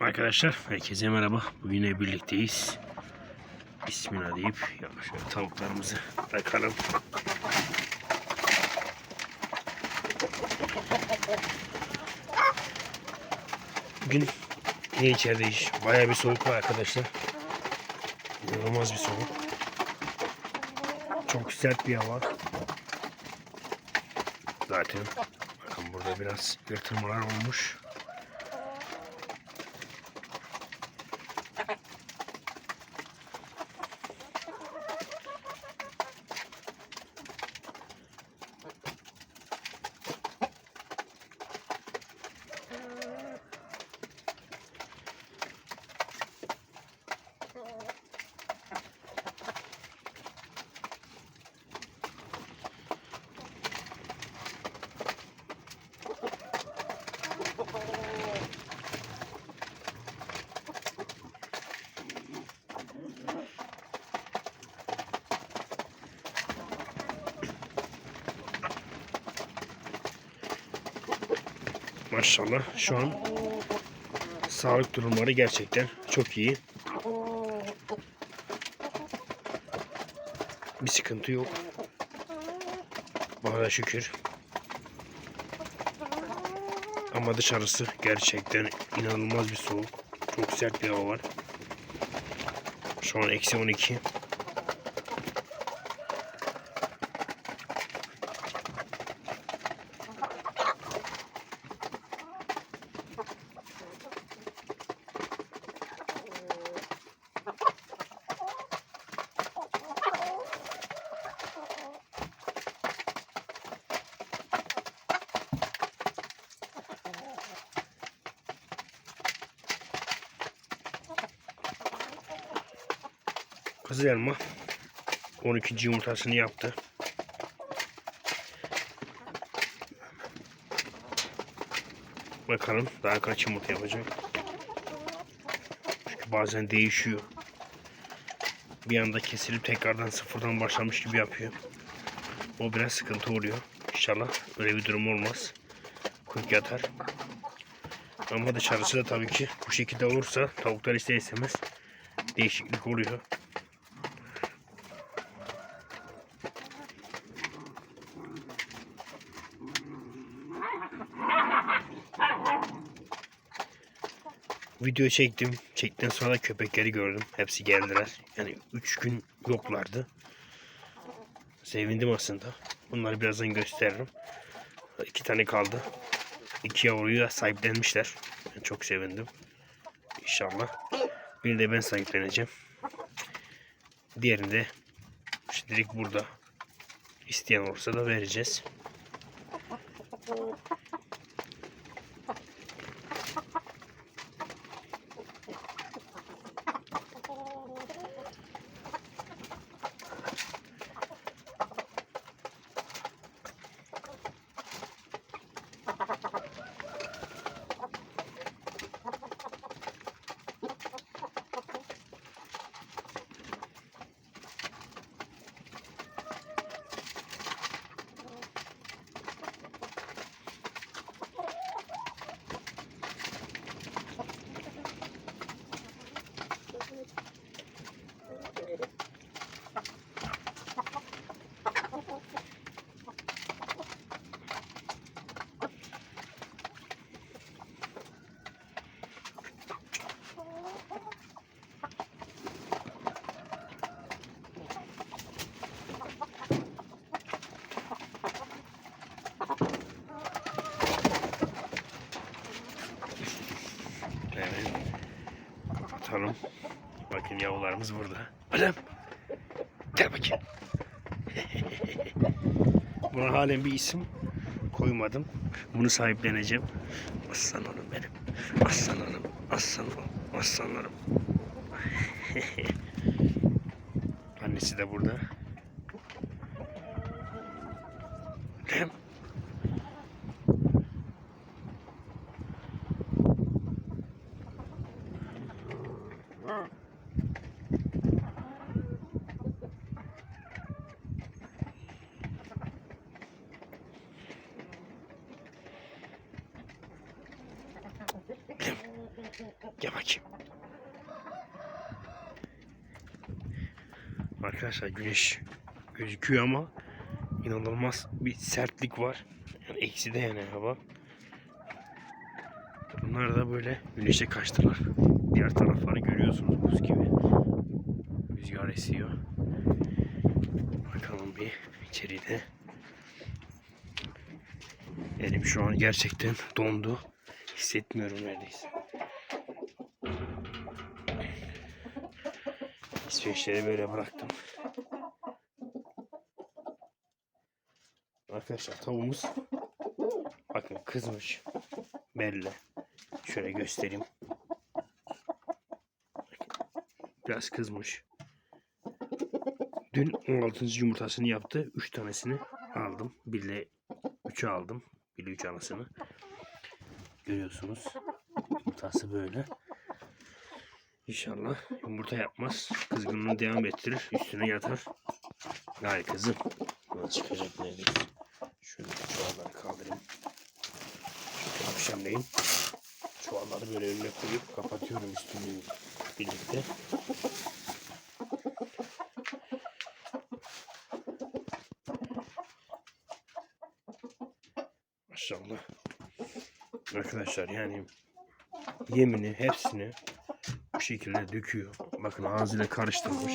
Arkadaşlar herkese merhaba. Bugün yine birlikteyiz. Bismillah deyip yavaş tavuklarımızı bırakalım. Bugün yine içerideyiz. Bayağı bir soğuk var arkadaşlar. İnanılmaz bir soğuk. Çok sert bir hava. Zaten bakın burada biraz yırtılmalar olmuş. Maşallah şu an sağlık durumları gerçekten çok iyi. Bir sıkıntı yok. Bana şükür. Ama dışarısı gerçekten inanılmaz bir soğuk. Çok sert bir hava var. Şu an eksi 12. Kızıl elma 12. yumurtasını yaptı. Bakalım daha kaç yumurta yapacak. Çünkü bazen değişiyor. Bir anda kesilip tekrardan sıfırdan başlamış gibi yapıyor. O biraz sıkıntı oluyor. İnşallah öyle bir durum olmaz. Kurt yatar. Ama dışarısı da tabii ki bu şekilde olursa tavuklar ister istemez değişiklik oluyor. Video çektim. Çektikten sonra köpekleri gördüm. Hepsi geldiler. Yani 3 gün yoklardı. Sevindim aslında. Bunları birazdan gösteririm. İki tane kaldı. İki yavruyu da sahiplenmişler. Ben çok sevindim. İnşallah. Birini de ben sahipleneceğim. Diğerini de şimdilik burada. İsteyen olursa da vereceğiz. Bakın yavrularımız burada. Alem. Gel bakayım. Buna halen bir isim koymadım. Bunu sahipleneceğim. Aslan oğlum benim. Aslan oğlum. Aslan oğlum. Aslanlarım. Annesi de burada. Lem. Gel bakayım. Arkadaşlar güneş gözüküyor ama inanılmaz bir sertlik var. Yani eksi de yani hava. Bunlar da böyle güneşe kaçtılar. Diğer tarafları görüyorsunuz buz gibi. Rüzgar esiyor. Bakalım bir içeride. Elim şu an gerçekten dondu. Hissetmiyorum neredeyse. İsveçleri böyle bıraktım. Arkadaşlar tavuğumuz bakın kızmış belli. Şöyle göstereyim. Biraz kızmış. Dün 16. yumurtasını yaptı. 3 tanesini aldım. Bir de 3'ü aldım. Bir de 3 anasını. Görüyorsunuz. Yumurtası böyle. İnşallah yumurta yapmaz. Kızgınlığını devam ettirir. Üstüne yatar. Gay kızım. Buna çıkacak neredeyse. Şöyle çuvalları kaldırayım. Çünkü akşamleyin çuvalları böyle önüne koyup kapatıyorum üstünü birlikte. Maşallah. Arkadaşlar yani yemini hepsini şekilde döküyor. Bakın ağzıyla karıştırmış.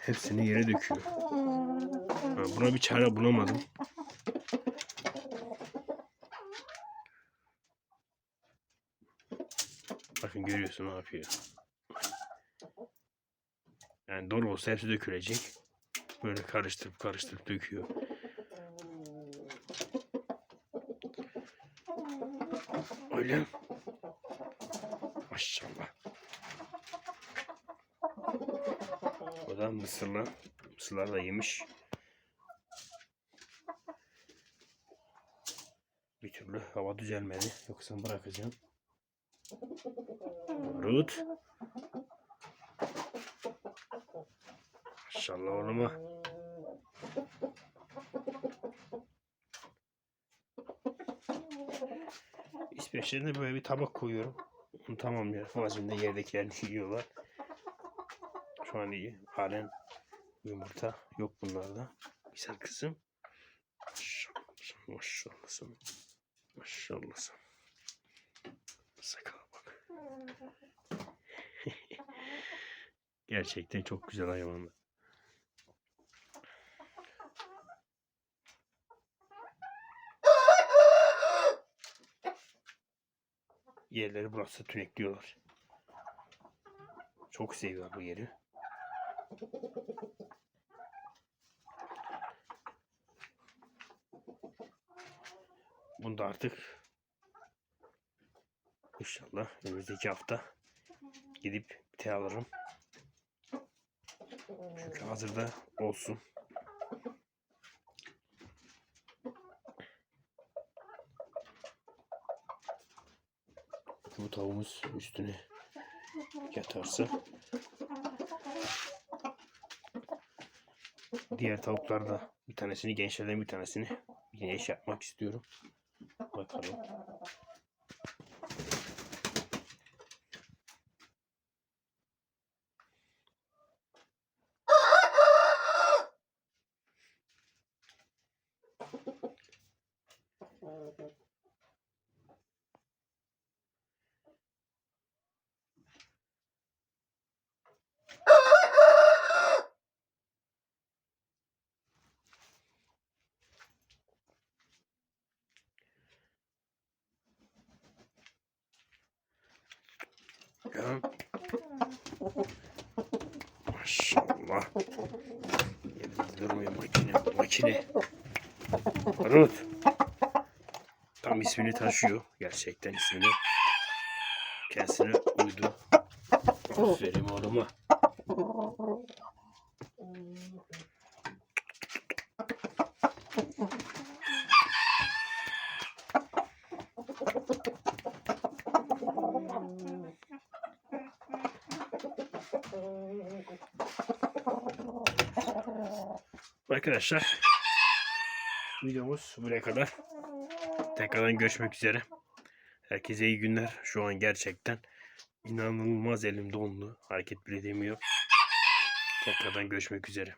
Hepsini yere döküyor. Ha, Buna bir çare bulamadım. Bakın görüyorsun ne yapıyor. Yani doğru olsa hepsi dökülecek. Böyle karıştırıp karıştırıp döküyor. Öyle. Maşallah. O da mısırlı. Mısırlar yemiş. Bir türlü hava düzelmedi. Yoksa bırakacağım. Rut. Maşallah oğluma. İsveçlerine böyle bir tabak koyuyorum. Tamam ya. Amacımda yerdekilerini yiyorlar. Şu an iyi. Halen yumurta yok bunlarda. Güzel kızım. Maşallah. Maşallah. Maşallah sana. Sakala bak. Gerçekten çok güzel hayvanlar. Yerleri burası tünekliyorlar. Çok seviyorlar bu yeri. Bunda artık inşallah önümüzdeki hafta gidip bir tane alırım. Çünkü hazırda olsun. Bu tavuğumuz üstüne yatarsa diğer tavuklar da bir tanesini gençlerden bir tanesini yine iş yapmak istiyorum. Bakalım. Ya. Maşallah. Yerinde durmuyor makine. Makine. Ruth. Tam ismini taşıyor. Gerçekten ismini. Kendisine uydu. Aferin oğluma. Arkadaşlar videomuz buraya kadar. Tekrardan görüşmek üzere. Herkese iyi günler. Şu an gerçekten inanılmaz elim dondu. Hareket bile edemiyor. Tekrardan görüşmek üzere.